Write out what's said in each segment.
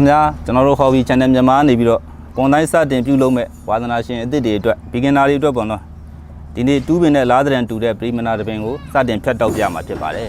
မင်္ဂလာပါခင်ဗျာကျွန်တော်တို့ hobby channel မြန်မာနေပြီးတော့ကွန်တိုင်းစတင်ပြုလုပ်မဲ့ဝါသနာရှင်အသစ်တွေအတွက် beginner တွေအတွက်ပေါ့နော်ဒီနေ့တူးပင်နဲ့လားတဲ့တူတဲ့ပရိမနာတပင်ကိုစတင်ဖြတ်တောက်ပြမှာဖြစ်ပါတယ်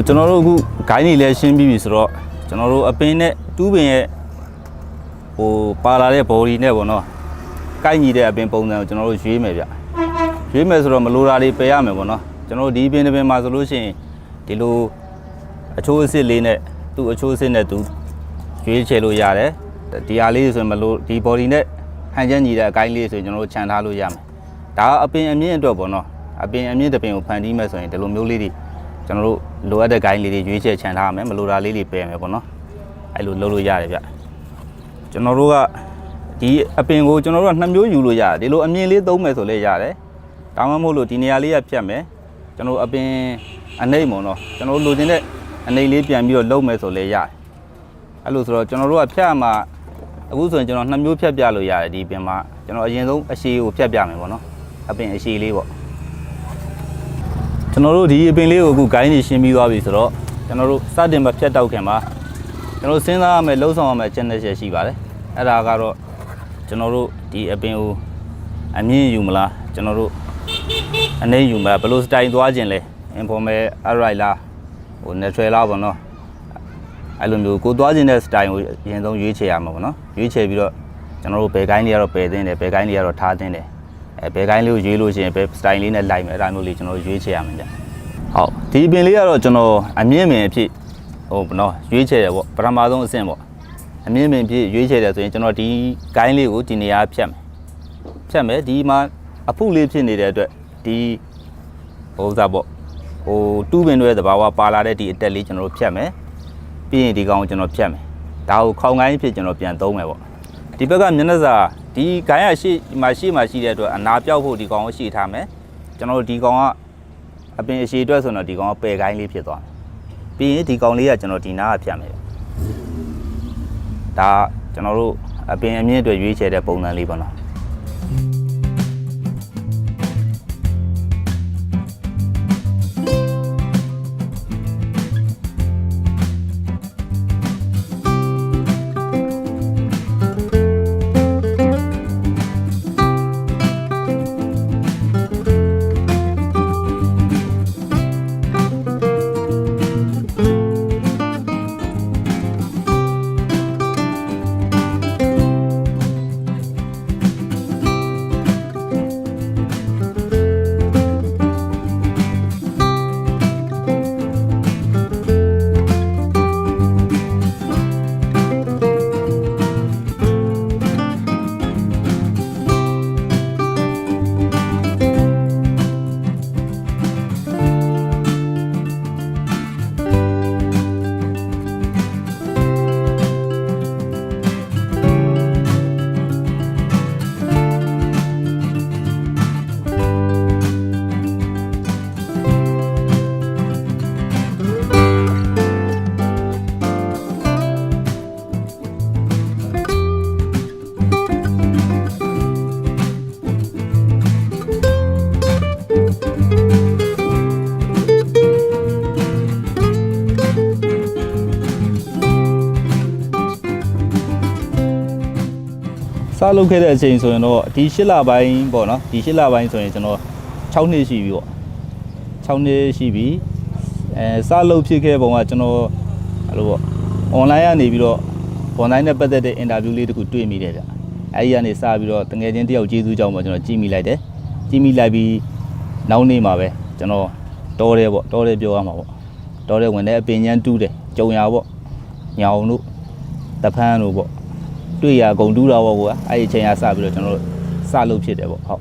ဟုတ်ကျွန်တော်တို့အခုဂိုင်းနေလဲရှင်းပြီးပြီဆိုတော့ကျွန်တော်တို့အပင်နဲ့တူးပင်ရဲ့ဟိုပါလာတဲ့ body နဲ့ပေါ့နော်ကိုက်ညီတဲ့အပင်ပုံစံကိုကျွန်တော်တို့ရွေးမယ်ဗျရွေးမယ်ဆိုတော့မလိုတာတွေပယ်ရမယ်ပေါ့နော်ကျွန်တော်တို့ဒီပင်တစ်ပင်မှာဆိုလို့ရှိရင်ဒီလိုအချိုးအစ်စ်လေးနဲ့သူ့အချိုးအစ်စ်နဲ့သူရွေးချယ်လို့ရတယ်ဒီဟာလေးဆိုရင်မလိုဒီ body နဲ့ဟန်ချက်ညီတဲ့အကိုင်းလေးဆိုရင်ကျွန်တော်တို့ခြံထားလို့ရမယ်ဒါကအပင်အမြင့်အတွက်ပေါ့နော်အပင်အမြင့်တစ်ပင်ကိုဖန်တီးမယ်ဆိုရင်ဒီလိုမျိုးလေးတွေ ကျွန်တော်တို့လိုအပ်တဲ့ gain လေးတွေရွေးချယ်ချန်ထားရမယ်မလိုတာလေးတွေပယ်မယ်ပေါ့နော်အဲ့လိုလုပ်လို့ရတယ်ဗျကျွန်တော်တို့ကဒီအပင်ကိုကျွန်တော်တို့ကနှစ်မျိုးယူလို့ရတယ်ဒီလိုအမြင်လေးသုံးမယ်ဆိုလည်းရတယ်ဒါမှမဟုတ်လို့ဒီနေရာလေးကဖြတ်မယ်ကျွန်တော်တို့အပင်အနှိမ့်ပေါ့နော်ကျွန်တော်တို့လိုချင်တဲ့အနေလေးပြန်ပြီးတော့လုပ်မယ်ဆိုလည်းရတယ်အဲ့လိုဆိုတော့ကျွန်တော်တို့ကဖြတ်မှာအခုဆိုရင်ကျွန်တော်နှစ်မျိုးဖြတ်ပြလို့ရတယ်ဒီပင်မှာကျွန်တော်အရင်ဆုံးအရှိကိုဖြတ်ပြမယ်ပေါ့နော်အပင်အရှိလေးပေါ့ ကျွန်တော်တို့ဒီအပင်လေးကိုအခုဂိုင်းနေရှင်းပြီးသွားပြီဆိုတော့ကျွန်တော်တို့စတင်မဖြတ်တောက်ခင်မှာကျွန်တော်တို့စဉ်းစားရမယ်လှုပ်ဆောင်ရမယ်ချက်နှစ်ချက်ရှိပါတယ်အဲ့ဒါကတော့ကျွန်တော်တို့ဒီအပင်ကိုအမြင့်ယူမလားကျွန်တော်တို့အနေယူမလားဘယ်လိုစတိုင်သွားခြင်းလဲ informal upright လားဟို natural လားပေါ့နော်အဲ့လိုမျိုးကိုသွားခြင်းတဲ့စတိုင်ကိုအရင်ဆုံးရွေးချယ်ရမှာပေါ့နော်ရွေးချယ်ပြီးတော့ကျွန်တော်တို့ဘယ်ဂိုင်းတွေကတော့ပယ်သင်းတယ်ဘယ်ဂိုင်းတွေကတော့ထားသင်းတယ် အဲဘယ်ဂိုင်းလေးကိုရွေးလို့ရှိရင်ဘယ်စတိုင်လေးနဲ့လိုက်မယ်အဲ့ဒါမျိုးလေးကျွန်တော်တို့ရွေးချယ်ရမှာဗျဟုတ်ဒီပင်လေးကတော့ကျွန်တော်အမြင့်ပင်အဖြစ်ဟိုဘနော်ရွေးချယ်တယ်ပေါ့ပထမဆုံးအဆင့်ပေါ့အမြင့်ပင်ဖြစ်ရွေးချယ်တယ်ဆိုရင်ကျွန်တော်ဒီဂိုင်းလေးကိုဒီနေရာဖြတ်မယ်ဖြတ်မယ်ဒီမှာအဖုလေးဖြစ်နေတဲ့အတွက်ဒီဟိုဥစားပေါ့ဟိုတူးပင်တွေသဘာဝပါလာတဲ့ဒီအတက်လေးကျွန်တော်တို့ဖြတ်မယ်ပြီးရင်ဒီကောင်ကိုကျွန်တော်ဖြတ်မယ်ဒါကိုခေါင်ကိုင်းဖြစ်ကျွန်တော်ပြန်သုံးမယ်ပေါ့ဒီဘက်ကမျက်နှာစာ ဒီဂိုင်းရရှိမှာရှိမှာရှိတဲ့အတွက်အနာပြောက်ဖို့ဒီကောင်ကိုရှိထားမယ်ကျွန်တော်တို့ဒီကောင်ကအပင်အရှိအတွက်ဆိုတော့ဒီကောင်ကပယ်ကိုင်းလေးဖြစ်သွားတယ်ပြီးရင်ဒီကောင်လေးကကျွန်တော်ဒီနားကဖြတ်မယ်ဒါကျွန်တော်တို့အပင်အမြင့်အတွက်ရွေးချယ်တဲ့ပုံစံလေးပေါ့နော် လုပ်ခဲ့တဲ့အချိန်ဆိုရင်တော့ဒီ၈လပိုင်းပေါ့နော်ဒီ၈လပိုင်းဆိုရင်ကျွန်တော်6နှစ်ရှိပြီပေါ့6နှစ်ရှိပြီအဲစလုပ်ဖြစ်ခဲ့ပုံကကျွန်တော်အဲ့လိုပေါ့ online ကနေပြီးတော့ online နဲ့ပတ်သက်တဲ့ interview လေးတခုတွေ့မိတယ်ဗျအဲဒီကနေစပြီးတော့တငယ်ချင်းတယောက်ကျေးဇူးကြောင့်ပေါ့ကျွန်တော်ကြည့်မိလိုက်တယ်ကြည့်မိလိုက်ပြီးနောက်နေ့မှာပဲကျွန်တော်တော်တယ်ပေါ့တော်တယ်ပြောရမှာပေါ့တော်တယ်ဝင်တယ်အပင်ညမ်းတူးတယ်ကြုံရပေါ့ညောင်တို့တဖန်းတို့ပေါ့ တွေ့ရအကုန်တူးတာပေါ့ကွာအဲ့ဒီအချိန်ကစပြီးတော့ကျွန်တော်တို့စလုပ်ဖြစ်တယ်ပေါ့ဟုတ်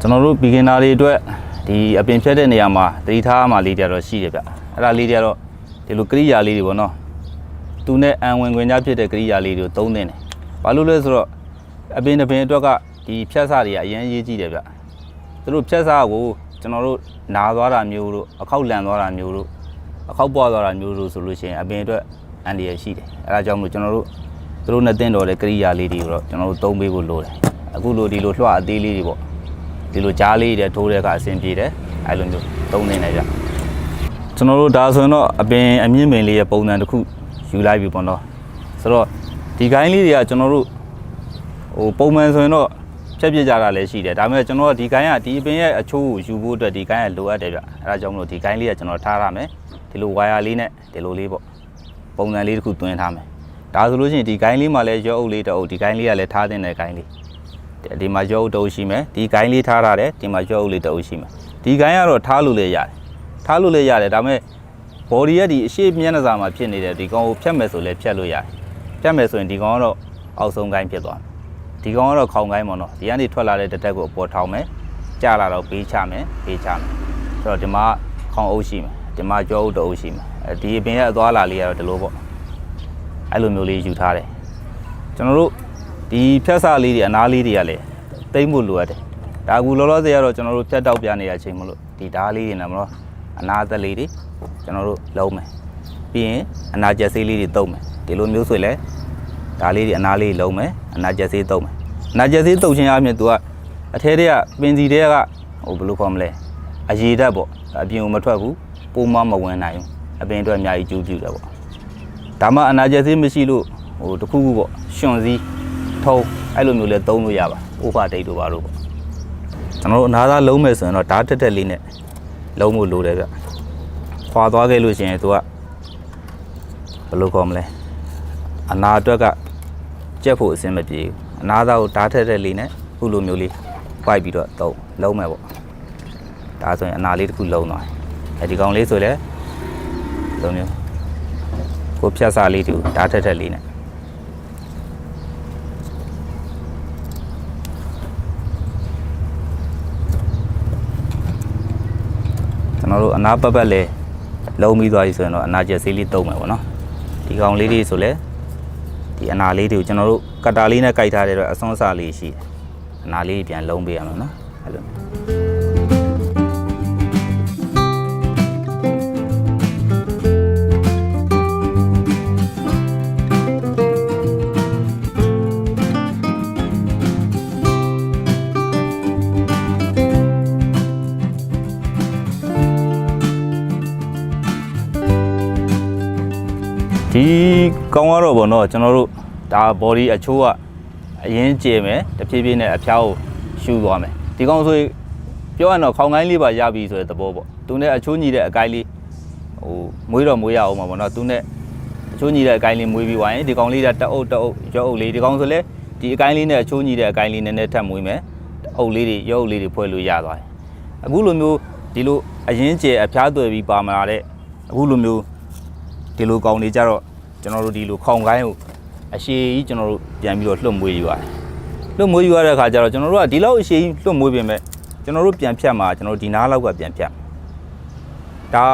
ကျွန်တော်တို့ beginner တွေအတွက်ဒီအပင်ဖြတ်တဲ့နေရာမှာသတိထားမှလေးတွေတော့ရှိတယ်ဗျအဲ့ဒါလေးတွေကတော့ဒီလိုကရိယာလေးတွေပေါ့နော်သူနဲ့အံဝင်ခွင်ကြဖြစ်တဲ့ကရိယာလေးတွေကိုသုံးသင့်တယ်ဘာလို့လဲဆိုတော့အပင်တစ်ပင်အတွက်ကဒီဖြတ်စတွေကအရင်ရေးကြည့်တယ်ဗျသူတို့ဖြတ်စကိုကျွန်တော်တို့နာသွားတာမျိုးတို့အခောက်လန်သွားတာမျိုးတို့အခောက်ပွားသွားတာမျိုးတို့ဆိုလို့ရှိရင်အပင်အတွက်အန္တရာယ်ရှိတယ်အဲဒါကြောင့်မို့ကျွန်တော်တို့ သူတို့နဲ့တင်တော်တဲ့ကရိယာလေးတွေကိုတော့ကျွန်တော်တို့သုံးပေးဖို့လိုတယ်အခုလိုဒီလိုလွှတ်အသေးလေးတွေပေါ့ဒီလိုကြားလေးတွေထိုးတဲ့အခါအဆင်ပြေတယ်အဲလိုမျိုးသုံးနေတယ်ဗျကျွန်တော်တို့ဒါဆိုရင်တော့အပင်အမြင့်ပင်လေးရဲ့ပုံစံတစ်ခုယူလိုက်ပြီပေါ့နော်ဆိုတော့ဒီဂိုင်းလေးတွေကကျွန်တော်တို့ဟိုပုံမှန်ဆိုရင်တော့ဖြတ်ပြစ်ကြတာလည်းရှိတယ်ဒါပေမဲ့ကျွန်တော်ကဒီကိုင်းကဒီအပင်ရဲ့အချိုးကိုယူဖို့အတွက်ဒီကိုင်းကလိုအပ်တယ်ဗျအဲဒါကြောင့်မလို့ဒီကိုင်းလေးကကျွန်တော်ထားရမယ်ဒီလိုဝါယာလေးနဲ့ဒီလိုလေးပေါ့ပုံစံလေးတစ်ခုတွင်းထားမယ် ဒါဆိုလို့ရှိရင်ဒီကိုင်းလေးမှာလည်းရောအုပ်လေးတစ်အုပ်ဒီကိုင်းလေးကလည်းထားတဲ့နယ်ကိုင်းလေးဒီမှာရောအုပ်တစ်အုပ်ရှိမယ်ဒီကိုင်းလေးထားရတယ်ဒီမှာရောအုပ်လေးတစ်အုပ်ရှိမယ်ဒီကိုင်းကတော့ထားလို့လည်းရတယ်ထားလို့လည်းရတယ်ဒါပေမဲ့ body ရဲ့ဒီအရှိမျက်နှာစာမှာဖြစ်နေတဲ့ဒီကောင်ကိုဖြတ်မယ်ဆိုလည်းဖြတ်လို့ရတယ်ဖြတ်မယ်ဆိုရင်ဒီကောင်ကတော့အောက်ဆုံးကိုင်းဖြစ်သွားမယ်ဒီကောင်ကတော့ခေါင်ကိုင်းပေါ့နော်ဒီကနေထွက်လာတဲ့တက်တက်ကိုအပေါ်ထောင်မယ်ကြာလာတော့ပေးချမယ်ပေးချမယ်ဆိုတော့ဒီမှာခေါင်အုပ်ရှိမယ်ဒီမှာကြောအုပ်တအုပ်ရှိမယ်အဲဒီအပင်ရဲ့အသွားလာလေးကတော့ဒီလိုပေါ့ အဲ့လိုမျိုးလေးယူထားတယ်ကျွန်တော်တို့ဒီဖြတ်စာလေးတွေအနားလေးတွေကလည်းတိမ့်ဖို့လိုအပ်တယ်ဒါကူလောလောဆယ်ကတော့ကျွန်တော်တို့ဖြတ်တောက်ပြနေရချိန်မလို့ဒီဓားလေးတွေနဲ့မလို့အနာသက်လေးတွေကျွန်တော်တို့လုံးမယ်ပြီးရင်အနာကျက်ဆေးလေးတွေတုံးမယ်ဒီလိုမျိုးဆိုရင်လည်းဒါလေးတွေအနားလေးလုံးမယ်အနာကျက်ဆေးတုံးမယ်အနာကျက်ဆေးတုံးခြင်းအပြင် तू ကအထဲတွေကပင်စီတွေကဟိုဘယ်လိုခေါ်မလဲအရေဓာတ်ပေါ့အပြင်ကိုမထွက်ဘူးပိုးမမဝင်နိုင်ဘူးအပင်အတွက်အများကြီးကျူးကျူးတယ်ပေါ့ ဒါမှအနာကျက်ဆေးမရှိလို့ဟိုတစ်ခုခုပေါ့ရှင်စည်းထုံးအဲ့လိုမျိုးလဲသုံးလို့ရပါဥပဒိတ်တို့ပါလို့ပေါ့ကျွန်တော်တို့အနာသားလုံးမယ်ဆိုရင်တော့ဓာတ်တက်တက်လေးနဲ့လုံးဖို့လိုတယ်ဗျခွာသွားခဲ့လို့ရှိရင် तू ကဘယ်လိုခေါ်မလဲအနာအတွက်ကကြက်ဖို့အဆင်မပြေဘူးအနာသားကိုဓာတ်ထက်တဲ့လေးနဲ့ခုလိုမျိုးလေးပိုက်ပြီးတော့တုံးလုံးမယ်ပေါ့ဒါဆိုရင်အနာလေးတစ်ခုလုံးသွားတယ်အဲဒီကောင်လေးဆိုလည်းလိုမျိုး ကိုဖြတ်စားလေးတူဓာတ်ထက်တဲ့လေးနဲ့ကျွန်တော်တို့အနာပတ်ပတ်လေးလုံးပြီးသွားပြီဆိုရင်တော့အနာကျက်ဆေးလေးတုံးမယ်ပေါ့နော်ဒီကောင်လေးတွေဆိုလည်းဒီအနာလေးတွေကိုကျွန်တော်တို့ကတ်တာလေးနဲ့ကြိုက်ထားတဲ့အတွက်အစွန်းစားလေးရှိတယ်အနာလေးပြန်လုံးပေးရမှာနော်အဲ့လို ကောင်ကတော့ဗောနော်ကျွန်တော်တို့ဒါ body အချိုးကအရင်ကျဲမယ်တဖြည်းဖြည်းနဲ့အဖျားကိုရှူသွားမယ်ဒီကောင်ဆိုရင်ပြောရတော့ခေါင်းကိုင်းလေးပါရပြီဆိုတဲ့သဘောပေါ့သူနဲ့အချိုးညီတဲ့အကိုင်းလေးဟိုမွေးတော့မွေးရအောင်ပါဗောနော်သူနဲ့အချိုးညီတဲ့အကိုင်းလေးမွေးပြီးသွားရင်ဒီကောင်လေးကတအုပ်တအုပ်ရောအုပ်လေးဒီကောင်ဆိုလဲဒီအကိုင်းလေးနဲ့အချိုးညီတဲ့အကိုင်းလေးနည်းနည်းထပ်မွေးမယ်အုပ်လေးတွေရောအုပ်လေးတွေဖွဲ့လို့ရသွားတယ်အခုလိုမျိုးဒီလိုအရင်ကျဲအဖျားသွယ်ပြီးပါမလာတဲ့အခုလိုမျိုးဒီလိုကောင်တွေကြတော့ ကျွန်တော်တို့ဒီလိုခေါင်ကိုင်းကိုအရှိကြီးကျွန်တော်တို့ပြန်ပြီးတော့လွှတ်မွေးယူရတယ်လွှတ်မွေးယူရတဲ့အခါကျတော့ကျွန်တော်တို့ကဒီလောက်အရှိကြီးလွှတ်မွေးပြင်မဲ့ကျွန်တော်တို့ပြန်ဖြတ်မှာကျွန်တော်တို့ဒီနားလောက်ကပြန်ဖြတ်ဒါ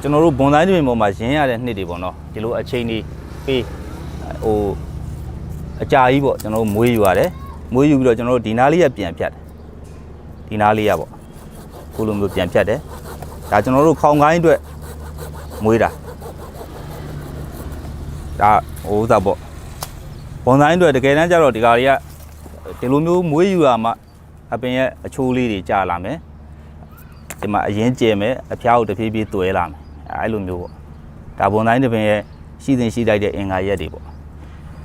ကျွန်တော်တို့ဘွန်တိုင်းတွေပေါ်မှာရင်းရတဲ့နှစ်တွေပေါ့နော်ဒီလိုအချိန်ကြီးပေးဟိုအကြာကြီးပေါ့ကျွန်တော်တို့မွေးယူရတယ်မွေးယူပြီးတော့ကျွန်တော်တို့ဒီနားလေးကပြန်ဖြတ်တယ်ဒီနားလေးရပေါ့ခုလိုမျိုးပြန်ဖြတ်တယ်ဒါကျွန်တော်တို့ခေါင်ကိုင်းအတွက်မွေးတာ ဒါဟိုဥစားပေါ့ဘွန်တိုင်းအတွက်တကယ်တမ်းကျတော့ဒီကာတွေကဒီလိုမျိုးမွေးယူရမှအပင်ရဲ့အချိုးလေးတွေကြာလာမယ်ဒီမှာအရင်ကျဲမယ်အဖျားကိုတဖြည်းဖြည်းတွဲလာမယ်အဲလိုမျိုးပေါ့ဒါဘွန်တိုင်းတစ်ပင်ရဲ့ရှိသင်ရှိလိုက်တဲ့အင်္ဂါရက်တွေပေါ့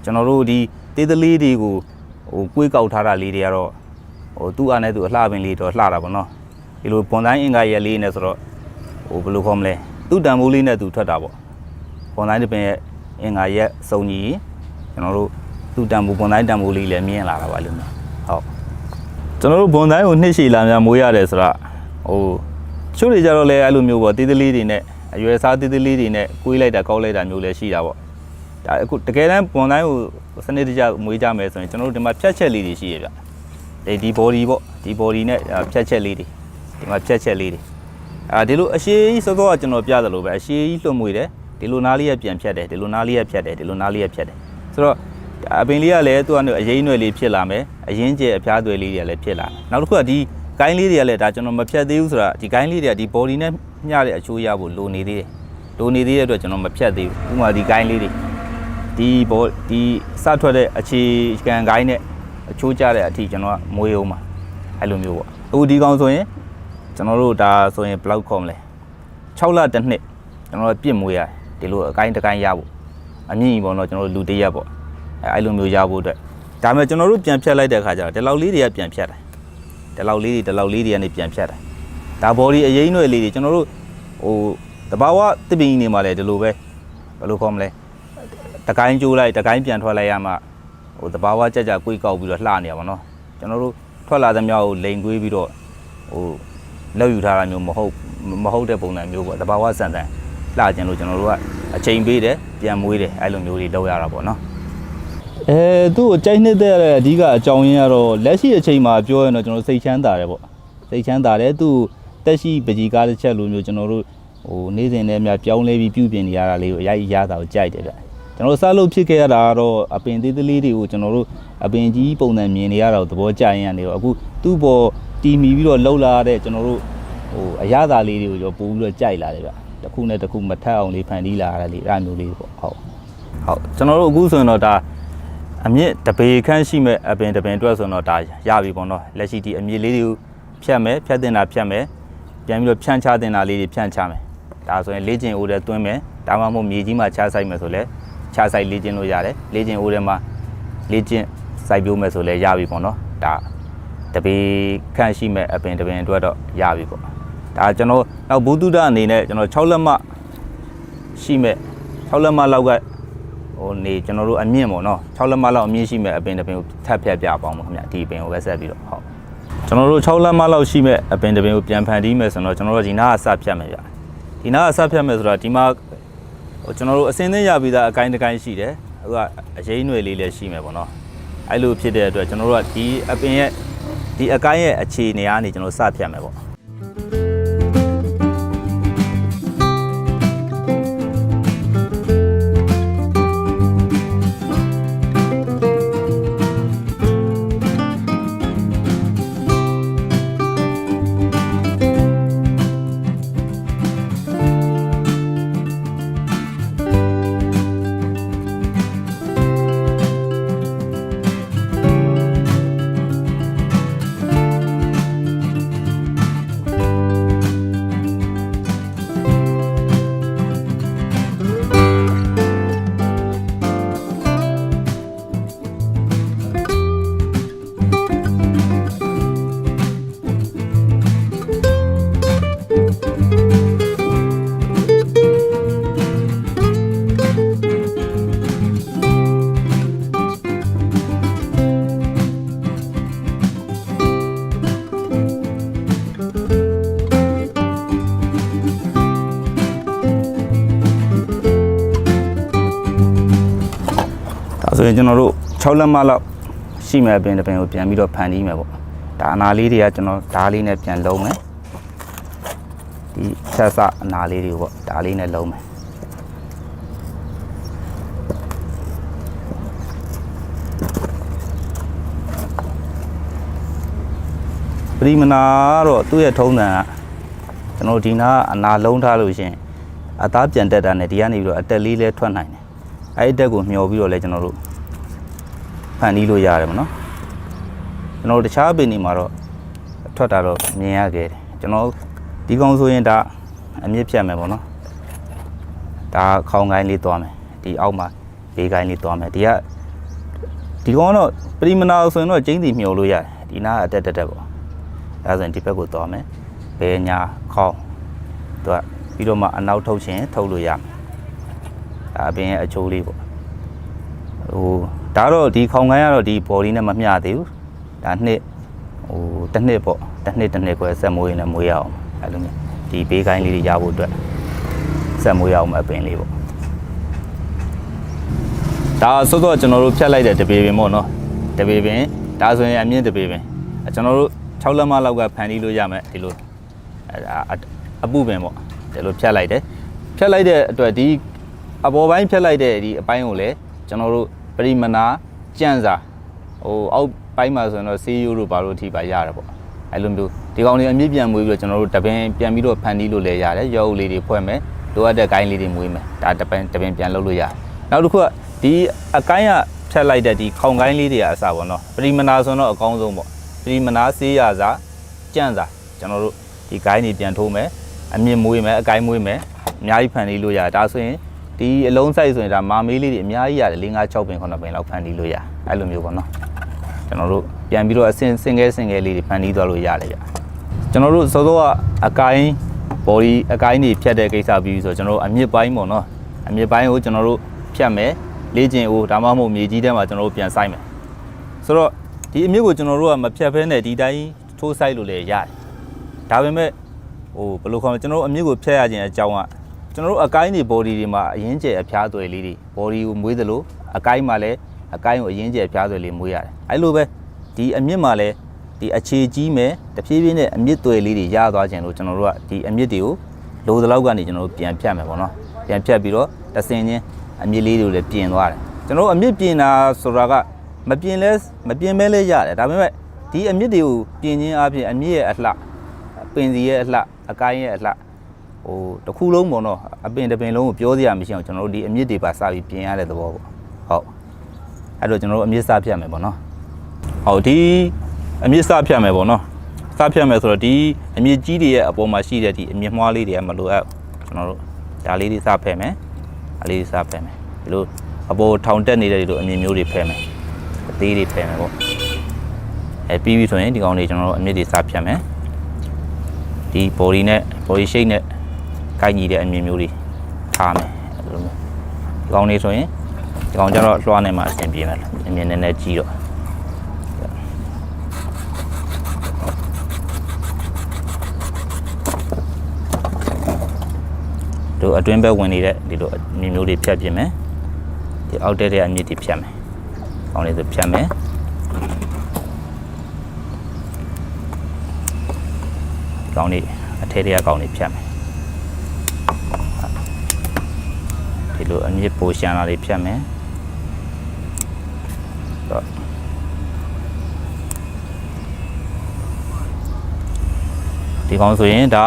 ကျွန်တော်တို့ဒီတေးသလေးတွေကိုဟိုကွေးကောက်ထားတာလေးတွေကတော့ဟိုသူ့အားနဲ့သူအလှပင်လေးတော့လှတာပေါ့နော်ဒီလိုဘွန်တိုင်းအင်္ဂါရက်လေးနဲ့ဆိုတော့ဟိုဘယ်လိုခေါ်မလဲသူ့တန်ဖိုးလေးနဲ့သူထွက်တာပေါ့ဘွန်တိုင်းတစ်ပင်ရဲ့ အင်္ဂါရက်စုံကြီးကျွန်တော်တို့သူ့တံမိုးဘွန်တိုင်းတံမိုးလေးလည်းမြင်လာတာပါလို့မျိုးဟုတ်ကျွန်တော်တို့ဘွန်တိုင်းကိုနှစ်ရှည်လာများမွေးရတယ်ဆိုတော့ဟိုချို့တွေကြတော့လဲအဲ့လိုမျိုးပေါ့တေးသေးလေးတွေနဲ့အရွယ်စားတေးသေးလေးတွေနဲ့ကွေးလိုက်တာကောက်လိုက်တာမျိုးလည်းရှိတာပေါ့ဒါအခုတကယ်တမ်းပွန်တိုင်းကိုစနစ်တကျမွေးကြမယ်ဆိုရင်ကျွန်တော်တို့ဒီမှာဖြတ်ချက်လေးတွေရှိရဗျဒီဒီ body ပေါ့ဒီ body နဲ့ဖြတ်ချက်လေးတွေဒီမှာဖြတ်ချက်လေးတွေအာဒီလိုအရှိကြီးစောစောကကျွန်တော်ပြသလိုပဲအရှိကြီးလွှတ်မွေတယ် ဒီလိုနားလေးရပြန်ဖြတ်တယ်ဒီလိုနားလေးရဖြတ်တယ်ဒီလိုနားလေးရဖြတ်တယ်ဆိုတော့အပင်လေးကလည်းသူကအရင်ရွယ်လေးဖြစ်လာမယ်အရင်ကျဲအဖျားသွယ်လေးတွေကလည်းဖြစ်လာမယ်နောက်တစ်ခုကဒီကိုင်းလေးတွေကလည်းဒါကျွန်တော်မဖြတ်သေးဘူးဆိုတာဒီကိုင်းလေးတွေကဒီ body နဲ့မျှတဲ့အချိုးရဖို့လိုနေသေးတယ်လိုနေသေးတဲ့အတွက်ကျွန်တော်မဖြတ်သေးဘူးဥပမာဒီကိုင်းလေးတွေဒီဘောဒီစထွက်တဲ့အခြေခံကိုင်းနဲ့အချိုးကျတဲ့အထိကျွန်တော်ကမွေးအောင်ပါအဲ့လိုမျိုးပေါ့အခုဒီကောင်ဆိုရင်ကျွန်တော်တို့ဒါဆိုရင်ဘယ်လောက်ခေါ်မလဲ6လတစ်နှစ်ကျွန်တော်တို့ပြစ်မွေးရတယ် ဒီလိုအကိုင်းတစ်ကိုင်းရဖို့အမြင့်ကြီးပေါ့နော်ကျွန်တော်တို့လူတစ်ရက်ပေါ့အဲ့အဲ့လိုမျိုးရဖို့အတွက်ဒါပေမဲ့ကျွန်တော်တို့ပြန်ဖြတ်လိုက်တဲ့အခါကျတော့ဒီလောက်လေးတွေကပြန်ဖြတ်တယ်ဒီလောက်လေးတွေဒီလောက်လေးတွေကနေပြန်ဖြတ်တယ်ဒါ body အရင်ရွယ်လေးတွေကျွန်တော်တို့ဟိုတဘာဝတပင်းနေမှာလဲဒီလိုပဲဘယ်လိုခေါ်မလဲတကိုင်းကျိုးလိုက်တကိုင်းပြန်ထွက်လိုက်ရမှဟိုတဘာဝကြက်ကြကွေးကောက်ပြီးတော့လှနေရပါတော့ကျွန်တော်တို့ထွက်လာသမျှကိုလိန်ကွေးပြီးတော့ဟိုလောက်ယူထားတာမျိုးမဟုတ်မဟုတ်တဲ့ပုံစံမျိုးပေါ့တဘာဝစံစံ လှကျင်လို့ကျွန်တော်တို့ကအချိန်ပေးတယ်ပြန်မွေးတယ်အဲ့လိုမျိုးတွေလုပ်ရတာပေါ့နော်အဲသူ့ကိုကြိုက်နှစ်တဲ့အဓိကအကြောင်းရင်းကတော့လက်ရှိအချိန်မှာပြောရင်တော့ကျွန်တော်စိတ်ချမ်းသာတယ်ပေါ့စိတ်ချမ်းသာတယ်သူ့တက်ရှိပကြီးကားတစ်ချက်လိုမျိုးကျွန်တော်တို့ဟိုနေ့စဉ်နဲ့များပြောင်းလဲပြီးပြုပြင်နေရတာလေးကိုအရိုက်ရတာကိုကြိုက်တယ်ဗျကျွန်တော်စားလို့ဖြစ်ခဲ့ရတာကတော့အပင်သေးသေးလေးတွေကိုကျွန်တော်တို့အပင်ကြီးပုံစံမြင်နေရတော့သဘောကျရင်ရတယ်အခုသူ့ပေါ်တီမီပြီးတော့လှုပ်လာတဲ့ကျွန်တော်တို့ဟိုအရသာလေးတွေကိုကျွန်တော်ပို့ပြီးတော့ကြိုက်လာတယ်ဗျ တစ်ခုနဲ့တစ်ခုမထက်အောင်လေးဖန်တီးလာရတာလေးအဲ့လိုလေးပေါ့ဟုတ်ဟုတ်ကျွန်တော်တို့အခုဆိုရင်တော့ဒါအမြင့်တပေခန့်ရှိမဲ့အပင်တပင်အတွက်ဆိုတော့ဒါရပြီပေါ့နော်လက်ရှိဒီအမြင့်လေးတွေကိုဖြတ်မယ်ဖြတ်တင်တာဖြတ်မယ်ပြန်ပြီးတော့ဖြန့်ချတင်တာလေးတွေဖြန့်ချမယ်ဒါဆိုရင်လေးကျင်အိုးတဲ့သွင်းမယ်ဒါမှမဟုတ်မြေကြီးမှာချဆိုင်မယ်ဆိုလဲခြားဆိုင်လေ့ကျင့်လို့ရတယ်လေ့ကျင့်ဦးထဲမှာလေ့ကျင့်စိုက်ပျိုးမယ်ဆိုလည်းရပြီပေါ့နော်ဒါတပေခန့်ရှိမဲ့အပင်တပင်အတွက်တော့ရပြီပေါ့ ဒါကျွန်တော်နောက်ဘူးတုဒအနေနဲ့ကျွန်တော်6လက်မရှိမဲ့6လက်မလောက်ကဟိုနေကျွန်တော်တို့အမြင့်ပေါ့နော်6လက်မလောက်အမြင့်ရှိမဲ့အပင်တပင်ကိုထပ်ဖြတ်ပြပါအောင်ခင်ဗျဒီပင်ကိုပဲဆက်ပြီးတော့ဟုတ်ကျွန်တော်တို့6လက်မလောက်ရှိမဲ့အပင်တပင်ကိုပြန်ဖန်တီးမယ်ဆိုတော့ကျွန်တော်တို့ဒီနားကစဖြတ်မယ်ဗျဒီနားကစဖြတ်မယ်ဆိုတော့ဒီမှာဟိုကျွန်တော်တို့အစင်းသင်းရပြီးသားအကိုင်းတစ်ကိုင်းရှိတယ်အခုကအရေးຫນွေလေးလည်းရှိမယ်ပေါ့နော်အဲ့လိုဖြစ်တဲ့အတွက်ကျွန်တော်တို့ကဒီအပင်ရဲ့ဒီအကိုင်းရဲ့အခြေအနေကနေကျွန်တော်စဖြတ်မယ်ပေါ့ ကျွန်တော်တို့6လက်မလောက်ရှိမယ်အပင်တစ်ပင်ကိုပြန်ပြီးတော့ဖန်တီးမယ်ပေါ့ဒါအနာလေးတွေကကျွန်တော်ဓားလေးနဲ့ပြန်လုံးမယ်ဒီဆက်စအနာလေးတွေပေါ့ဓားလေးနဲ့လုံးမယ်ပရိမနာကတော့သူ့ရဲ့ထုံးစံကကျွန်တော်တို့ဒီနာကအနာလုံးထားလို့ရှရင်အသားပြန်တက်တာနဲ့ဒီကနေပြီးတော့အတက်လေးလဲထွက်နိုင်တယ်အဲ့ဒီအတက်ကိုမျောပြီးတော့လဲကျွန်တော်တို့ ဖန်တီးလို့ရတယ်မနော်ကျွန်တော်တို့တခြားပင်တွေမှာတော့ထွက်တာတော့မြင်ရခဲ့တယ်ကျွန်တော်ဒီကောင်ဆိုရင်ဒါအမြင့်ဖြတ်မယ်ပေါ့နော်ဒါခေါင်းကိုင်းလေးသွားမယ်ဒီအောက်မှာဘေးကိုင်းလေးသွားမယ်ဒီကဒီကောင်ကတော့ပရိမနာဆိုရင်တော့ကျင်းတီမျောလို့ရတယ်ဒီနာကအတက်တက်တက်ပေါ့အဲဒါဆိုရင်ဒီဘက်ကိုသွားမယ်ဘယ်ညာခေါင်းသူကပြီးတော့မှအနောက်ထုတ်ခြင်းထုတ်လို့ရမယ်ဒါအပြင်ရဲ့အချိုးလေးပေါ့ဟို ဒါတော့ဒီခေါင်းကိုင်းကတော့ဒီ body နဲ့မမျှသေးဘူးဒါနှစ်ဟိုတစ်နှစ်ပေါ့တစ်နှစ်တစ်နှစ်ခွဲဆက်မွေးနေမွေးရအောင်အဲလိုမျိုးဒီဒီဘေးကိုင်းလေးတွေရဖို့အတွက်ဆက်မွေးအောင်အပင်လေးပေါ့ဒါဆိုတော့ကျွန်တော်တို့ဖြတ်လိုက်တဲ့တပေပင်ပေါ့နော်တပေပင်ဒါဆိုရင်အမြင့်တပေပင်အဲကျွန်တော်တို့6လက်မလောက်ကဖန်တီးလို့ရမယ်ဒီလိုအဲဒါအအပုပင်ပေါ့ဒီလိုဖြတ်လိုက်တယ်ဖြတ်လိုက်တဲ့အတွက်ဒီအပေါ်ပိုင်းဖြတ်လိုက်တဲ့ဒီအပိုင်းကိုလည်းကျွန်တော်တို့ ပရိမနာကြန့်စာဟိုအောက်ပိုင်းမှာဆိုရင်တော့စီယူတို့ဘာလို့အထိပါရတယ်ပေါ့အဲလိုမျိုးဒီကောင်တွေအမြင့်ပြန်မွေးပြီးတော့ကျွန်တော်တို့တပင်ပြန်ပြီးတော့ဖန်တီးလို့လည်းရတယ်ရောအုပ်လေးတွေဖွဲ့မယ်လိုအပ်တဲ့ဂိုင်းလေးတွေမွေးမယ်ဒါတပင်တပင်ပြန်လုပ်လို့ရတယ်နောက်တစ်ခုကဒီအကိုင်းကဖြတ်လိုက်တဲ့ဒီခေါင်ကိုင်းလေးတွေကအစားပေါ့နော်ပရိမနာဆိုတော့အကောင်းဆုံးပေါ့ပရိမနာစေးရစာကြန့်စာကျွန်တော်တို့ဒီဂိုင်းတွေပြန်ထိုးမယ်အမြင့်မွေးမယ်အကိုင်းမွေးမယ်အများကြီးဖန်တီးလို့ရတယ်ဒါဆိုရင် ဒီအလုံးစိုက်ဆိုရင်ဒါမာမေးလေးတွေအများကြီးရတယ်၄၅6ပင်9ပင်လောက်ဖန်တီးလို့ရအဲ့လိုမျိုးပေါ့နော်ကျွန်တော်တို့ပြန်ပြီးတော့အစင်စင်ကဲစင်ကဲလေးတွေဖန်တီးသွားလို့ရတယ်ဗျကျွန်တော်တို့စောစောကအကိုင်း body အကိုင်းတွေဖြတ်တဲ့ကိစ္စပြီးဆိုတော့ကျွန်တော်တို့အမြင့်ပိုင်းပေါ့နော်အမြင့်ပိုင်းကိုကျွန်တော်တို့ဖြတ်မယ်လေ့ကျင့်ဦးဒါမှမဟုတ်မြေကြီးထဲမှာကျွန်တော်တို့ပြန်ဆိုင်မယ်ဆိုတော့ဒီအမြင့်ကိုကျွန်တော်တို့ကမဖြတ်ဘဲနဲ့ဒီတိုင်းထိုးဆိုင်လို့လည်းရတယ်ဒါပေမဲ့ဟိုဘယ်လိုခေါ်မလဲကျွန်တော်တို့အမြင့်ကိုဖြတ်ရခြင်းအကြောင်းက ကျွန်တော်တို့အကိုင်းတွေ body တွေမှာအရင်ကျယ်အဖျားသွယ်လေးတွေ body ကိုမွေးသလိုအကိုင်းမှာလည်းအကိုင်းကိုအရင်ကျယ်အဖျားသွယ်လေးမွေးရတယ်အဲ့လိုပဲဒီအမြင့်မှာလည်းဒီအခြေကြီးမယ်တဖြည်းဖြည်းနဲ့အမြင့်သွယ်လေးတွေရသွားခြင်းလို့ကျွန်တော်တို့ကဒီအမြင့်တွေကိုလိုသလောက်ကနေကျွန်တော်တို့ပြန်ဖြတ်မယ်ပေါ့နော်ပြန်ဖြတ်ပြီးတော့တဆင်ချင်းအမြင့်လေးတွေကိုလည်းပြင်သွားတယ်ကျွန်တော်တို့အမြင့်ပြင်တာဆိုတာကမပြင်လဲမပြင်မဲလဲရတယ်ဒါပေမဲ့ဒီအမြင့်တွေကိုပြင်ခြင်းအပြင်အမြင့်ရဲ့အလှပင်စီရဲ့အလှအကိုင်းရဲ့အလှ ဟိုတစ်ခုလုံးပေါ့နော်အပင်တစ်ပင်လုံးကိုပြောစရာမရှိအောင်ကျွန်တော်တို့ဒီအမြင့်တွေပါစပြီးပြင်ရတဲ့သဘောပေါ့ဟုတ်အဲ့တော့ကျွန်တော်တို့အမြင့်စဖြတ်မယ်ပေါ့နော်ဟုတ်ဒီအမြင့်စဖြတ်မယ်ပေါ့နော်စဖြတ်မယ်ဆိုတော့ဒီအမြင့်ကြီးတွေရဲ့အပေါ်မှာရှိတဲ့ဒီအမြင့်မွှားလေးတွေကမလိုအပ်ဘူးကျွန်တော်တို့ဒါလေးတွေစဖယ်မယ်ဒါလေးတွေစဖယ်မယ်ဒီလိုအပေါ်ထောင်တက်နေတဲ့ဒီလိုအမြင့်မျိုးတွေဖယ်မယ်အသေးတွေဖယ်မယ်ပေါ့အဲပြီးပြီဆိုရင်ဒီကောင်လေးကျွန်တော်တို့အမြင့်တွေစဖြတ်မယ်ဒီ body နဲ့ body shape နဲ့ ကိုက်ညီတဲ့အမြင်မျိုးတွေထားမယ်အဲ့လိုမျိုးဒီကောင်လေးဆိုရင်ဒီကောင်ကျတော့လွှားနေမှာအဆင်ပြေမယ်အမြင်နည်းနည်းကြီးတော့တို့အတွင်းဘက်ဝင်နေတဲ့ဒီလိုအမြင်မျိုးတွေဖြတ်ပြင်မယ်ဒီအောက်တက်တဲ့အမြင့်တွေဖြတ်မယ်ကောင်းလေးဆိုဖြတ်မယ်ဒီကောင်းလေးအထဲတွေကကောင်းလေးဖြတ်မယ်ဒီ လိုအမြင့်ပိုရှန်လာလေးဖြတ်မယ်တော့ဒီကောင်းဆိုရင်ဒါ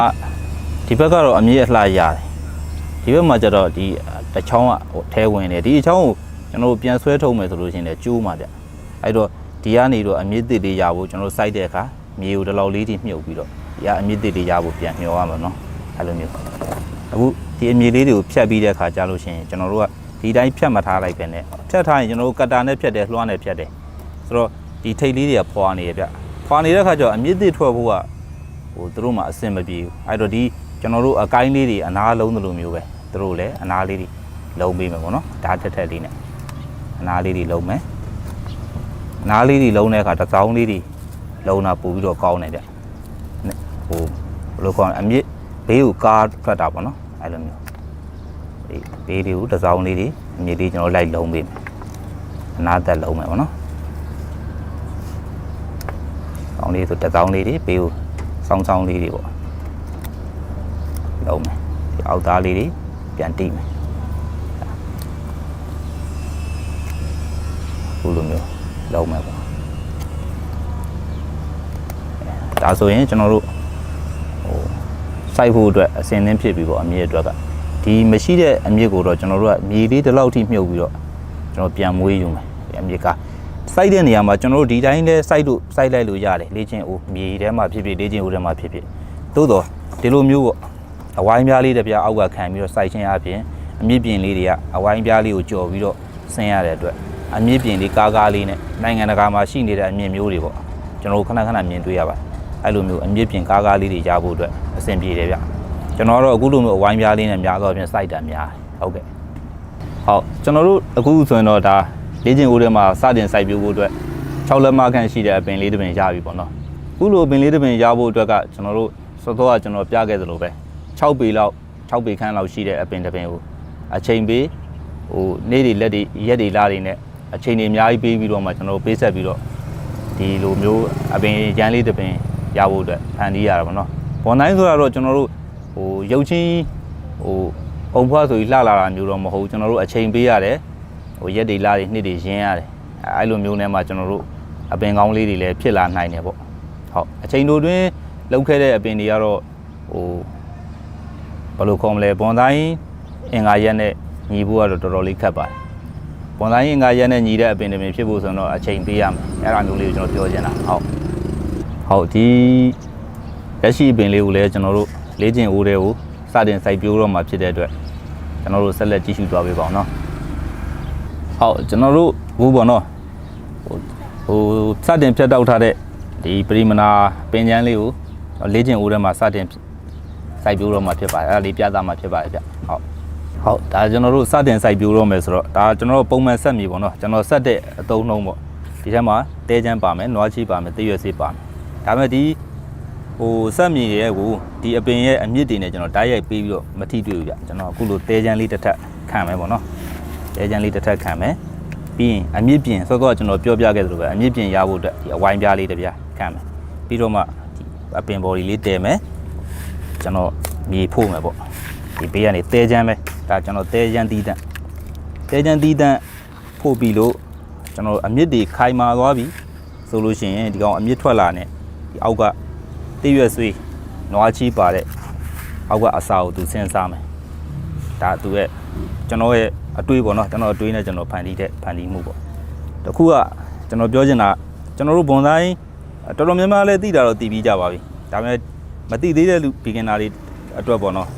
ဒီဘက်ကတော့အမြင့်အလှရတယ်ဒီဘက်မှာကျတော့ဒီတစ်ချောင်းကဟိုထဲဝင်တယ်ဒီအချောင်းကိုကျွန်တော်တို့ပြန်ဆွဲထုတ်မယ်ဆိုလို့ရှိရင်လည်းကျိုးမှာဗျအဲ့တော့ဒီကနေတော့အမြင့်သစ်လေးရဖို့ကျွန်တော်တို့စိုက်တဲ့အခါမြေကိုတစ်လောက်လေးထိမြုပ်ပြီးတော့ဒီကအမြင့်သစ်လေးရဖို့ပြန်မျှော်ရမှာနော်အဲ့လိုမျိုး အခုဒီအမြင့်လေးတွေကိုဖြတ်ပြီးတဲ့အခါကြာလို့ရှိရင်ကျွန်တော်တို့ကဒီတိုင်းဖြတ်မထားလိုက်ပဲနဲ့ဖြတ်ထားရင်ကျွန်တော်တို့ကတ်တာနဲ့ဖြတ်တယ်လွှားနဲ့ဖြတ်တယ်ဆိုတော့ဒီထိတ်လေးတွေကဖွာနေရဗျဖွာနေတဲ့အခါကျတော့အမြင့်သစ်ထွက်ဖို့ကဟိုသူတို့မှအဆင်မပြေဘူးအဲ့တော့ဒီကျွန်တော်တို့အကိုင်းလေးတွေအနာလုံးသလိုမျိုးပဲသူတို့လည်းအနာလေးတွေလုံးပေးမယ်ပေါ့နော်ဓာတ်ထက်ထက်လေးနဲ့အနာလေးတွေလုံးမယ်အနာလေးတွေလုံးတဲ့အခါတစ်စောင်းလေးတွေလုံးတာပို့ပြီးတော့ကောင်းတယ်ဗျနဲ့ဟိုဘယ်လိုခေါ်လဲအမြင့် ဘေးကိုကားထွက်တာပေါ့နော်အဲ့လိုမျိုးဒီဘေးတွေကိုတစ်စောင်းလေးတွေအမြင့်လေးကျွန်တော်လိုက်လုံးပေးမယ်အနာသက်လုံးမယ်ပေါ့နော်ကောင်းလေးဆိုတစ်စောင်းလေးတွေဘေးကိုစောင်းစောင်းလေးတွေပေါ့လုံးမယ်ဒီအောက်သားလေးတွေပြန်တိမယ်ခုလိုမျိုးလုံးမယ်ပေါ့ဒါဆိုရင်ကျွန်တော်တို့ဟို စိုက်ဖို့အတွက်အစင်သင်းဖြစ်ပြီပေါ့အမြင့်အတွက်ကဒီမရှိတဲ့အမြင့်ကိုတော့ကျွန်တော်တို့ကမြေလေးတစ်လောက်ထိမြုပ်ပြီးတော့ကျွန်တော်ပြန်မွေးယူမယ်ဒီအမြင့်ကစိုက်တဲ့နေရာမှာကျွန်တော်တို့ဒီတိုင်းလဲစိုက်လို့စိုက်လိုက်လို့ရတယ်လေ့ကျင့်ဦးမြေထဲမှာဖြစ်ဖြစ်လေ့ကျင့်ဦးထဲမှာဖြစ်ဖြစ်သို့တော့ဒီလိုမျိုးပေါ့အဝိုင်းပြားလေးတစ်ပြားအောက်ကခံပြီးတော့စိုက်ခြင်းအပြင်အမြင့်ပြင်လေးတွေကအဝိုင်းပြားလေးကိုကြော်ပြီးတော့ဆင်းရတဲ့အတွက်အမြင့်ပြင်လေးကားကားလေးနဲ့နိုင်ငံတကာမှာရှိနေတဲ့အမြင့်မျိုးတွေပေါ့ကျွန်တော်တို့ခဏခဏမြင်တွေ့ရပါတယ်အဲ့လိုမျိုးအမြင့်ပြင်ကားကားလေးတွေရဖို့အတွက်အ ဆင်ပြေတယ်ဗျကျွန်တော်ကတော့အခုလိုမျိုးအဝိုင်းပြားလေးနဲ့များတော့ပြင်စိုက်တာများတယ်ဟုတ်ကဲ့ဟုတ်ကျွန်တော်တို့အခုဆိုရင်တော့ဒါလေ့ကျင့်ဦးထဲမှာစတင်စိုက်ပျိုးဖို့အတွက်6လက်မခန့်ရှိတဲ့အပင်လေးတစ်ပင်ရပြီပေါ့နော်အခုလိုအပင်လေးတစ်ပင်ရဖို့အတွက်ကကျွန်တော်တို့စောစောကကျွန်တော်ပြခဲ့သလိုပဲ6ပေလောက်6ပေခန့်လောက်ရှိတဲ့အပင်တစ်ပင်ကိုအချိန်ပေးဟိုနေ့တွေလက်တွေရက်တွေလားတွေနဲ့အချိန်တွေအများကြီးပေးပြီးတော့မှကျွန်တော်တို့ပေးဆက်ပြီးတော့ဒီလိုမျိုးအပင်ရန်လေးတစ်ပင်ရဖို့အတွက်ဖန်တီးရတာပေါ့နော်။ ဘွန်တိုင်းဆိုတာတော့ကျွန်တော်တို့ဟိုရုပ်ချင်းဟိုအုံဖွားဆိုပြီးလှလာတာမျိုးတော့မဟုတ်ဘူးကျွန်တော်တို့အချိန်ပေးရတယ်ဟိုရက်တွေလားတွေနှစ်တွေရင်းရတယ်အဲအဲ့လိုမျိုးနဲ့မှကျွန်တော်တို့အပင်ကောင်းလေးတွေလည်းဖြစ်လာနိုင်တယ်ပေါ့ဟုတ်အချိန်တို့တွင်လောက်ခဲ့တဲ့အပင်တွေကတော့ဟိုဘယ်လိုခေါ်မလဲဘွန်တိုင်းအင်္ဂါရက်နဲ့ညီဖို့ကတော့တော်တော်လေးခက်ပါတယ်ဘွန်တိုင်းအင်္ဂါရက်နဲ့ညီတဲ့အပင်တွေဖြစ်ဖို့ဆိုတော့အချိန်ပေးရမယ်အဲ့ဒါမျိုးလေးကိုကျွန်တော်ပြောချင်တာဟုတ်ဟုတ်ဒီ လက်ရှိအပင်လေးကိုလည်းကျွန်တော်တို့လေးကျင်အိုးတွေကိုစတင်စိုက်ပျိုးတော့မှာဖြစ်တဲ့အတွက်ကျွန်တော်တို့ဆက်လက်ကြည့်ရှုသွားပေးပါအောင်နော်ဟုတ်ကျွန်တော်တို့ဘူးပေါ့နော်ဟိုဟိုစတင်ဖြတ်တောက်ထားတဲ့ဒီပရိမနာပင်ချမ်းလေးကိုလေးကျင်အိုးထဲမှာစတင်စိုက်ပျိုးတော့မှာဖြစ်ပါတယ်အဲ့ဒါလေးပြသမှာဖြစ်ပါတယ်ဗျဟုတ်ဟုတ်ဒါကျွန်တော်တို့စတင်စိုက်ပျိုးတော့မယ်ဆိုတော့ဒါကျွန်တော်တို့ပုံမှန်ဆက်မြေပေါ့နော်ကျွန်တော်ဆက်တဲ့အသုံးနှုံးပေါ့ဒီထဲမှာတဲချမ်းပါမယ်နွားချီပါမယ်တရွက်စေးပါမယ်ဒါပေမဲ့ဒီ ဟိုဆက်မြေရဲ့ကိုဒီအပင်ရဲ့အမြင့်တွေနဲ့ကျွန်တော်ဓာတ်ရိုက်ပေးပြီးတော့မထိတွေ့ဘူးဗျကျွန်တော်အခုလိုတဲချမ်းလေးတစ်ထပ်ခံမယ်ပေါ့နော်တဲချမ်းလေးတစ်ထပ်ခံမယ်ပြီးရင်အမြင့်ပြင်စောစောကကျွန်တော်ပြောပြခဲ့သလိုပဲအမြင့်ပြင်ရဖို့အတွက်ဒီအဝိုင်းပြားလေးတစ်ပြားခံမယ်ပြီးတော့မှဒီအပင်ဘော်ဒီလေးတဲမယ်ကျွန်တော်မြေဖို့မယ်ပေါ့ဒီဘေးကနေတဲချမ်းပဲဒါကျွန်တော်တဲချမ်းတီးတန့်တဲချမ်းတီးတန့်ဖို့ပြီးလို့ကျွန်တော်အမြင့်တွေခိုင်မာသွားပြီဆိုလို့ရှိရင်ဒီကောင်အမြင့်ထွက်လာနဲ့ဒီအောက်က တည့်ရွက်ဆွေးနွားချီပါတဲ့အောက်ကအစာကိုသူစဉ်းစားမယ်ဒါသူရဲ့ကျွန်တော်ရဲ့အတွေးပေါ့နော်ကျွန်တော်အတွေးနဲ့ကျွန်တော်ဖန်တီးတဲ့ဖန်တီးမှုပေါ့တခုကကျွန်တော်ပြောချင်တာကျွန်တော်တို့ဘွန်တိုင်းတော်တော်များများလည်းသိတာတော့သိပြီးကြပါပြီဒါပေမဲ့မသိသေးတဲ့လူ beginner တွေအတွက်ပေါ့နော်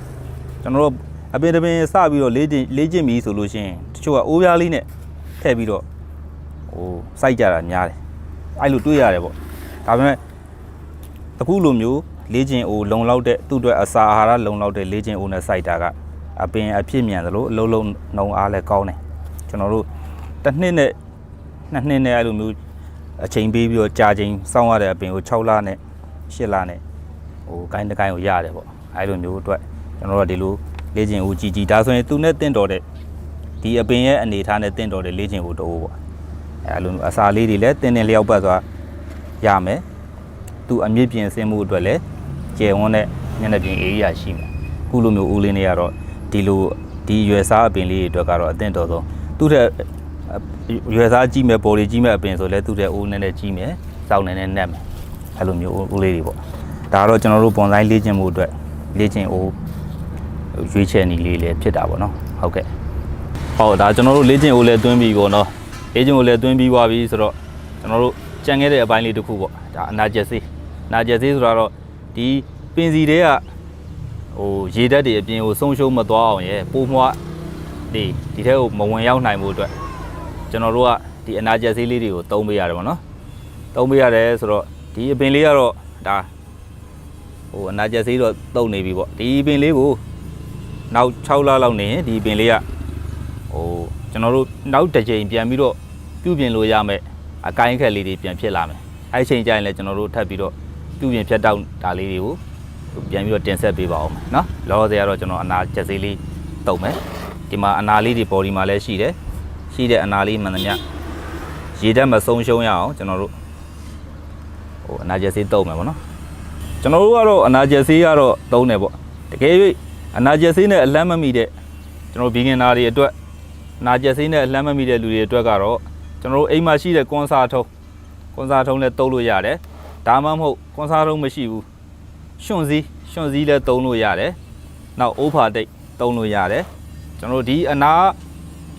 ကျွန်တော်တို့အပင်တပင်စပြီးတော့လေ့ကျင့်လေ့ကျင့်ပြီဆိုလို့ရှိရင်တချို့ကအိုးပြားလေးနဲ့ထည့်ပြီးတော့ဟိုစိုက်ကြတာများတယ်အဲ့လိုတွေးရတယ်ပေါ့ဒါပေမဲ့ အခုလိုမျိုးလေးကျင်အိုလုံလောက်တဲ့သူ့အတွက်အစာအာဟာရလုံလောက်တဲ့လေးကျင်အိုနဲ့စိုက်တာကအပင်အဖြစ်မြန်သလိုအလုံးလုံးနှုံအားလည်းကောင်းတယ်ကျွန်တော်တို့တစ်နှစ်နဲ့နှစ်နှစ်နဲ့အဲ့လိုမျိုးအချိန်ပေးပြီးတော့ကြာချိန်စောင့်ရတဲ့အပင်ကို6လနဲ့8လနဲ့ဟိုဂိုင်းတစ်ဂိုင်းကိုရတယ်ပေါ့အဲ့လိုမျိုးအတွက်ကျွန်တော်တို့ကဒီလိုလေးကျင်အိုကြီးကြီးဒါဆိုရင်သူနဲ့တင့်တော်တဲ့ဒီအပင်ရဲ့အနေထားနဲ့တင့်တော်တဲ့လေးကျင်အိုတအိုးပေါ့အဲ့လိုမျိုးအစာလေးတွေလည်းတင်းတင်းလျောက်ပတ်သွားရမယ် သူအမြင့်ပြင်ဆင်မှုအတွက်လည်းကျယ်ဝန်းတဲ့မျက်နှာပြင် area ရှိမယ်ခုလိုမျိုးဦးလင်းတွေကတော့ဒီလိုဒီရွယ်စားအပင်လေးတွေအတွက်ကတော့အသင့်တော်ဆုံးသူ့ထက်ရွယ်စားကြီးမဲ့ပေါ်လေးကြီးမဲ့အပင်ဆိုလဲသူ့ထက်ဦးနည်းနည်းကြီးမယ်စောက်နည်းနည်းနက်မယ်အဲ့လိုမျိုးဦးလေးတွေပေါ့ဒါကတော့ကျွန်တော်တို့ပွန်ဆိုင်လေ့ကျင့်မှုအတွက်လေ့ကျင့်ဦးရွေးချယ်နည်းလေးလည်းဖြစ်တာပေါ့နော်ဟုတ်ကဲ့ဟုတ်ဒါကျွန်တော်တို့လေ့ကျင့်ဦးလည်းတွင်းပြီးပေါ့နော်လေ့ကျင့်ဦးလည်းတွင်းပြီးသွားပြီဆိုတော့ကျွန်တော်တို့ကြံခဲ့တဲ့အပိုင်းလေးတစ်ခုပေါ့ဒါအနာကျက်စေး နာကျက်သေးဆိုတာတော့ဒီပင်စီတွေကဟိုရေဓာတ်တွေအပြင်ကိုဆုံးရှုံးမသွားအောင်ရယ်ပိုးမွားဒီဒီထဲကိုမဝင်ရောက်နိုင်မှုအတွက်ကျွန်တော်တို့ကဒီအနာကျက်ဆေးလေးတွေကိုသုံးပေးရတယ်ဗောနော်သုံးပေးရတယ်ဆိုတော့ဒီအပင်လေးကတော့ဒါဟိုအနာကျက်ဆေးတော့သုံးနေပြီပေါ့ဒီအပင်လေးကိုနောက်6လလောက်နေရင်ဒီအပင်လေးကဟိုကျွန်တော်တို့နောက်တစ်ချိန်ပြန်ပြီးတော့ပြုပြင်လို့ရမယ်အကိုင်းခက်လေးတွေပြန်ဖြစ်လာမယ်အဲ့ဒီချိန်ကျရင်လည်းကျွန်တော်တို့ထပ်ပြီးတော့ ပြုပြင်ဖြတ်တောက်တာလေးတွေကိုပြန်ပြီးတော့တင်ဆက်ပေးပါအောင်မယ်နော်လောလောဆယ်ကတော့ကျွန်တော်အနာချက်သေးလေးတုံမယ်ဒီမှာအနာလေးတွေ body မှာလည်းရှိတယ်ရှိတဲ့အနာလေးမှန်သမျှရေဓာတ်မဆုံးရှုံးရအောင်ကျွန်တော်တို့ဟိုအနာချက်သေးတုံမယ်ပေါ့နော်ကျွန်တော်တို့ကတော့အနာချက်သေးကတော့တုံးတယ်ပေါ့တကယ်၍အနာချက်သေးနဲ့အလန့်မမိတဲ့ကျွန်တော်ဘီဂင်နာတွေအတွက်အနာချက်သေးနဲ့အလန့်မမိတဲ့လူတွေအတွက်ကတော့ကျွန်တော်တို့အိမ်မှာရှိတဲ့ကွန်ဆာထုံးကွန်ဆာထုံးလည်းတုံးလို့ရတယ် ဒါမှမဟုတ်ကွန်ဆာထုံးမရှိဘူးရွှွန်စည်းရွှွန်စည်းလည်းတုံးလို့ရတယ်နောက်အိုးဖာတိတ်တုံးလို့ရတယ်ကျွန်တော်တို့ဒီအနာ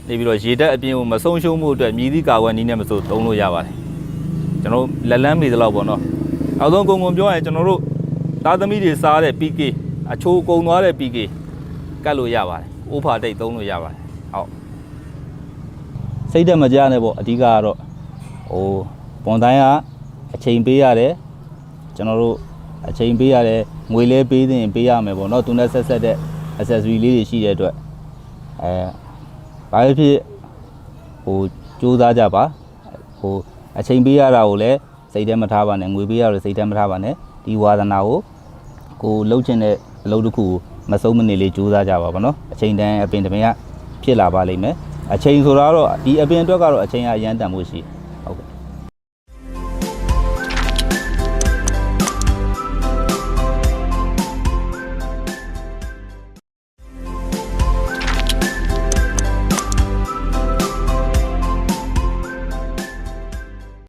နေပြီးတော့ရေတက်အပြင်ကိုမဆုံးရှုံးမှုအတွက်မြည်သည့်ကာဝယ်နည်းနဲ့မဆိုတုံးလို့ရပါတယ်ကျွန်တော်တို့လက်လန်းမိသလောက်ပေါ့နော်နောက်ဆုံးကုန်ကုန်ပြောရရင်ကျွန်တော်တို့သားသမီးတွေစားတဲ့ PK အချိုးကုန်သွားတဲ့ PK ကတ်လို့ရပါတယ်အိုးဖာတိတ်တုံးလို့ရပါတယ်ဟုတ်စိတ်တက်မကြနဲ့ပေါ့အဓိကကတော့ဟိုပွန်တိုင်းက အချိန်ပေးရတယ်ကျွန်တော်တို့အချိန်ပေးရတယ်ငွေလဲပေးသင့်ပေးရမယ်ပေါ့နော်သူနဲ့ဆက်ဆက်တဲ့ accessory လေးတွေရှိတဲ့အတွက်အဲဘာဖြစ်ဖြစ်ဟိုစူးစမ်းကြပါဟိုအချိန်ပေးရတာကိုလည်းစိတ်ထဲမထားပါနဲ့ငွေပေးရလို့စိတ်ထဲမထားပါနဲ့ဒီဝါသနာကိုကိုလှုပ်ချင်တဲ့အလုပ်တစ်ခုကိုမဆုံးမနေလေးကြိုးစားကြပါဘောနော်အချိန်တန်အပင်တပင်ကဖြစ်လာပါလိမ့်မယ်အချိန်ဆိုတော့ဒီအပင်အတွက်ကတော့အချိန်ကအရန်တန်ဖို့ရှိတယ်